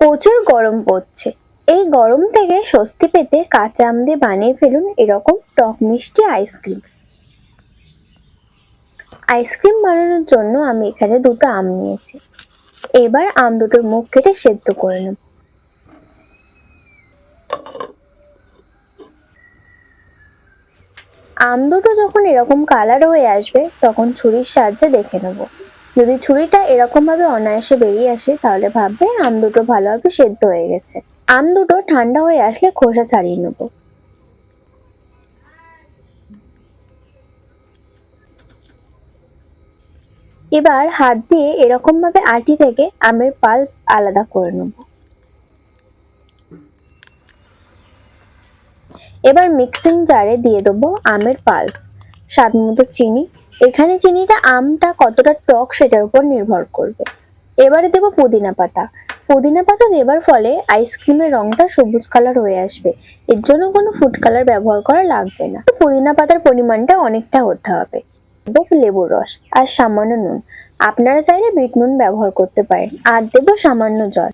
প্রচুর গরম পড়ছে। এই গরম থেকে স্বস্তি পেতে কাঁচা আম দিয়ে বানিয়ে ফেলুন এরকম টক মিষ্টি আইসক্রিম। আইসক্রিম বানানোর জন্য আমি এখানে দুটো আম নিয়েছি। এবার আম দুটোর মুখ কেটে সেদ্ধ করে নেব। আম দুটো যখন এরকম কালার হয়ে আসবে, তখন ছুরির সাহায্যে দেখে নেব। যদি ছুরিটা এরকম ভাবে অনায়াসে বেরিয়ে আসে, তাহলে ভাববে আম দুটো ভালোভাবে সেদ্ধ হয়ে গেছে। আম দুটো ঠান্ডা হয়ে আসলে খোসা ছাড়িয়ে নেব। এবার হাত দিয়ে এরকম ভাবে আটি থেকে আমের পাল্প আলাদা করে নেব। এবার মিক্সিং জারে দিয়ে দেবো আমের পাল্প স্বাদ মতো চিনি এখানে চিনিটা আমটা কতটা টক সেটার উপর নির্ভর করবে। এবারে দেবো পুদিনা পাতা। পুদিনা পাতা দেবার ফলে আইসক্রিমের রংটা সবুজ কালার হয়ে আসবে। এর জন্য কোনো ফুড কালার ব্যবহার করা লাগবে না। পুদিনা পাতার পরিমাণটা অনেকটা হতে হবে। দেবো লেবুর রস আর সামান্য নুন। আপনারা চাইলে বিট নুন ব্যবহার করতে পারেন। আর দেবো সামান্য জল।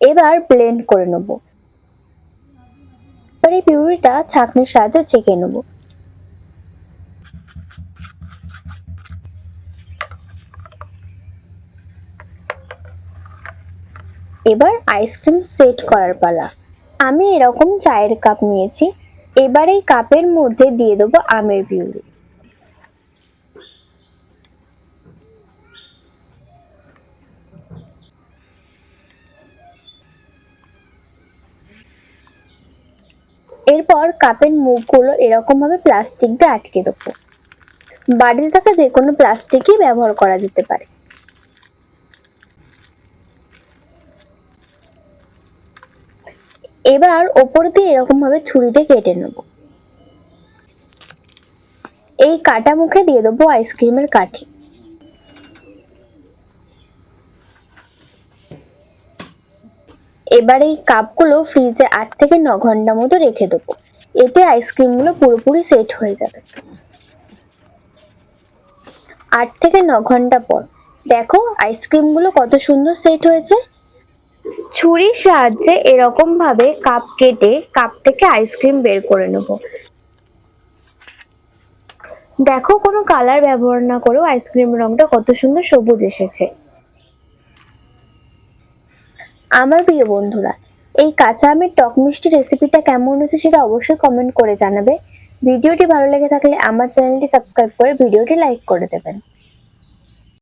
এবার ব্লেন্ড করে নেব। এবার এই পিউরিটা ছাঁকনির সাহায্যে ছেঁকে নেব। এবার আইসক্রিম সেট করার পালা। আমি এরকম চায়ের কাপ নিয়েছি, এবার এই কাপের মধ্যে দিয়ে দেবো আমের পিউরি। এরপর কাপের মুখগুলো এরকম ভাবে প্লাস্টিক দিয়ে আটকে দেবো। বাড়িতে থাকা যে কোনো প্লাস্টিকই ব্যবহার করা যেতে পারে। এবার ওপর দিয়ে এরকম ভাবে ছুরিতে কেটে নেব। এই কাটা মুখে দিয়ে দেবো আইসক্রিমের কাঠি। এবার এই কাপগুলো ফ্রিজে আট থেকে ন ঘণ্টা মতো রেখে দেবো। এতে আইসক্রিমগুলো পুরোপুরি সেট হয়ে যাবে। আট থেকে ন ঘণ্টা পর। দেখো আইসক্রিমগুলো কত সুন্দর সেট হয়েছে। ছুরির সাহায্যে এরকমভাবে কাপ কেটে কাপ থেকে আইসক্রিম বের করে নেব। দেখো কোনো কালার ব্যবহার না করেও আইসক্রিম রংটা কত সুন্দর সবুজ এসেছে। আমার প্রিয় বন্ধুরা, এই কাঁচা আমের টক মিষ্টি রেসিপিটা কেমন হয়েছে সেটা অবশ্যই কমেন্ট করে জানাবে। ভিডিওটি ভালো লেগে থাকলে আমার চ্যানেলটি সাবস্ক্রাইব করে ভিডিওটি লাইক করে দেবেন।